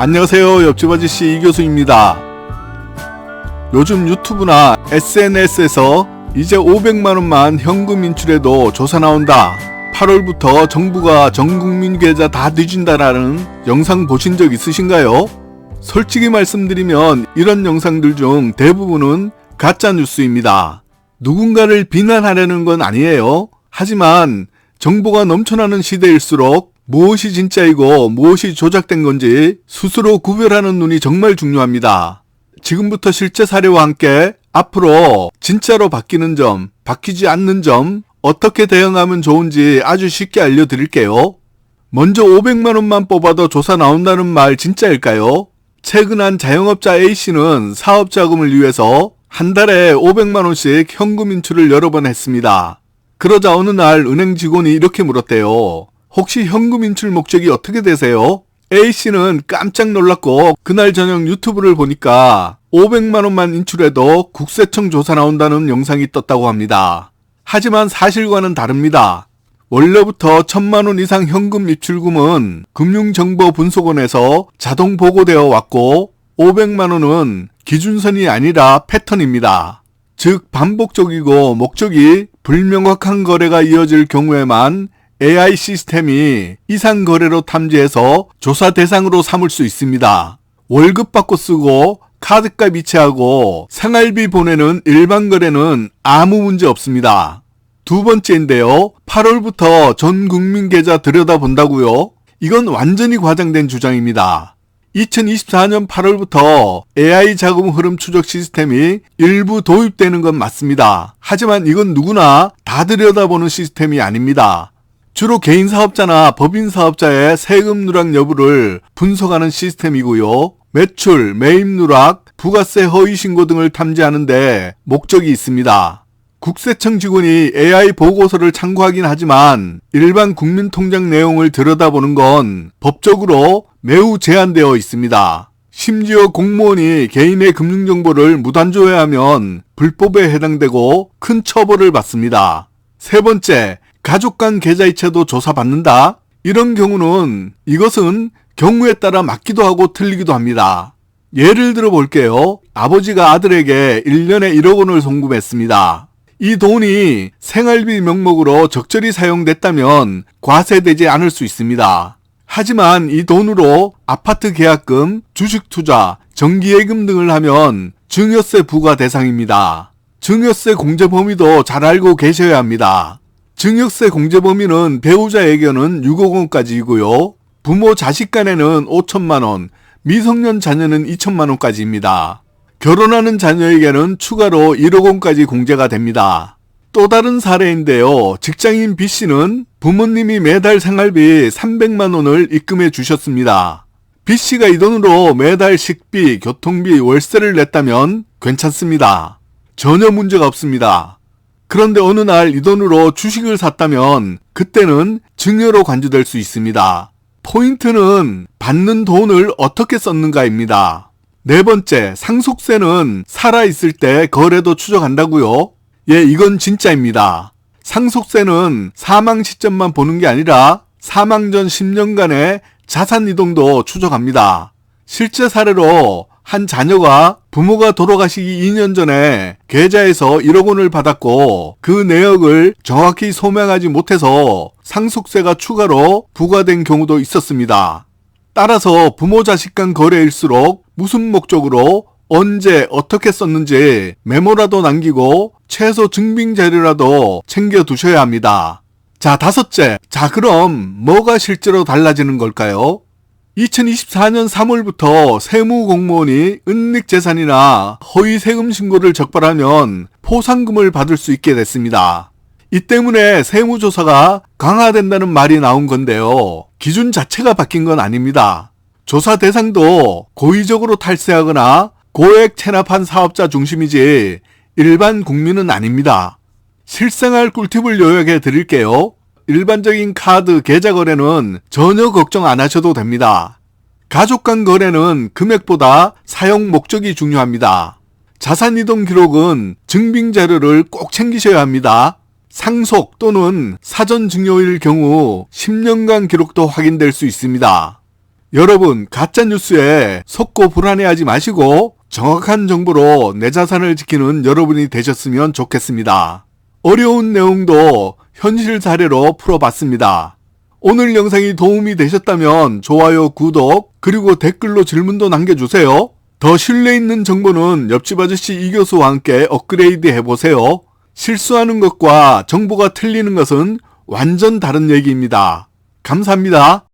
안녕하세요. 옆집 아저씨 이 교수입니다. 요즘 유튜브나 SNS에서 이제 500만원만 현금 인출해도 조사 나온다. 8월부터 정부가 전 국민 계좌 다 뒤진다라는 영상 보신 적 있으신가요? 솔직히 말씀드리면 이런 영상들 중 대부분은 가짜 뉴스입니다. 누군가를 비난하려는 건 아니에요. 하지만 정보가 넘쳐나는 시대일수록 무엇이 진짜이고 무엇이 조작된 건지 스스로 구별하는 눈이 정말 중요합니다. 지금부터 실제 사례와 함께 앞으로 진짜로 바뀌는 점, 바뀌지 않는 점, 어떻게 대응하면 좋은지 아주 쉽게 알려드릴게요. 먼저 500만원만 뽑아도 조사 나온다는 말 진짜일까요? 최근 한 자영업자 A씨는 사업 자금을 위해서 한 달에 500만원씩 현금 인출을 여러 번 했습니다. 그러자 어느 날 은행 직원이 이렇게 물었대요. 혹시 현금 인출 목적이 어떻게 되세요? A씨는 깜짝 놀랐고 그날 저녁 유튜브를 보니까 500만원만 인출해도 국세청 조사 나온다는 영상이 떴다고 합니다. 하지만 사실과는 다릅니다. 원래부터 천만원 이상 현금 입출금은 금융정보분석원에서 자동 보고되어 왔고 500만원은 기준선이 아니라 패턴입니다. 즉 반복적이고 목적이 불명확한 거래가 이어질 경우에만 AI 시스템이 이상 거래로 탐지해서 조사 대상으로 삼을 수 있습니다. 월급 받고 쓰고 카드값 이체하고 생활비 보내는 일반 거래는 아무 문제 없습니다. 두 번째인데요. 8월부터 전 국민 계좌 들여다본다고요? 이건 완전히 과장된 주장입니다. 2024년 8월부터 AI 자금 흐름 추적 시스템이 일부 도입되는 건 맞습니다. 하지만 이건 누구나 다 들여다보는 시스템이 아닙니다. 주로 개인 사업자나 법인 사업자의 세금 누락 여부를 분석하는 시스템이고요. 매출, 매입 누락, 부가세 허위 신고 등을 탐지하는데 목적이 있습니다. 국세청 직원이 AI 보고서를 참고하긴 하지만 일반 국민 통장 내용을 들여다보는 건 법적으로 매우 제한되어 있습니다. 심지어 공무원이 개인의 금융정보를 무단조회하면 불법에 해당되고 큰 처벌을 받습니다. 세 번째, 가족 간 계좌이체도 조사받는다? 이런 경우는 이것은 경우에 따라 맞기도 하고 틀리기도 합니다. 예를 들어 볼게요. 아버지가 아들에게 1년에 1억 원을 송금했습니다. 이 돈이 생활비 명목으로 적절히 사용됐다면 과세되지 않을 수 있습니다. 하지만 이 돈으로 아파트 계약금, 주식 투자, 정기예금 등을 하면 증여세 부과 대상입니다. 증여세 공제 범위도 잘 알고 계셔야 합니다. 증여세 공제 범위는 배우자에게는 6억 원까지이고요. 부모 자식 간에는 5천만 원, 미성년 자녀는 2천만 원까지입니다. 결혼하는 자녀에게는 추가로 1억 원까지 공제가 됩니다. 또 다른 사례인데요. 직장인 B씨는 부모님이 매달 생활비 300만 원을 입금해 주셨습니다. B씨가 이 돈으로 매달 식비, 교통비, 월세를 냈다면 괜찮습니다. 전혀 문제가 없습니다. 그런데 어느 날 이 돈으로 주식을 샀다면 그때는 증여로 간주될 수 있습니다. 포인트는 받는 돈을 어떻게 썼는가입니다. 네 번째, 상속세는 살아있을 때 거래도 추적한다고요? 예, 이건 진짜입니다. 상속세는 사망 시점만 보는 게 아니라 사망 전 10년간의 자산 이동도 추적합니다. 실제 사례로 한 자녀가 부모가 돌아가시기 2년 전에 계좌에서 1억 원을 받았고 그 내역을 정확히 소명하지 못해서 상속세가 추가로 부과된 경우도 있었습니다. 따라서 부모 자식 간 거래일수록 무슨 목적으로 언제 어떻게 썼는지 메모라도 남기고 최소 증빙 자료라도 챙겨 두셔야 합니다. 자, 다섯째. 자, 그럼 뭐가 실제로 달라지는 걸까요? 2024년 3월부터 세무 공무원이 은닉 재산이나 허위 세금 신고를 적발하면 포상금을 받을 수 있게 됐습니다. 이 때문에 세무조사가 강화된다는 말이 나온 건데요. 기준 자체가 바뀐 건 아닙니다. 조사 대상도 고의적으로 탈세하거나 고액 체납한 사업자 중심이지 일반 국민은 아닙니다. 실생활 꿀팁을 요약해 드릴게요. 일반적인 카드 계좌 거래는 전혀 걱정 안 하셔도 됩니다. 가족 간 거래는 금액보다 사용 목적이 중요합니다. 자산 이동 기록은 증빙 자료를 꼭 챙기셔야 합니다. 상속 또는 사전 증여일 경우 10년간 기록도 확인될 수 있습니다. 여러분, 가짜뉴스에 속고 불안해하지 마시고 정확한 정보로 내 자산을 지키는 여러분이 되셨으면 좋겠습니다. 어려운 내용도 현실 사례로 풀어봤습니다. 오늘 영상이 도움이 되셨다면 좋아요, 구독, 그리고 댓글로 질문도 남겨주세요. 더 신뢰 있는 정보는 옆집 아저씨 이 교수와 함께 업그레이드 해보세요. 실수하는 것과 정보가 틀리는 것은 완전 다른 얘기입니다. 감사합니다.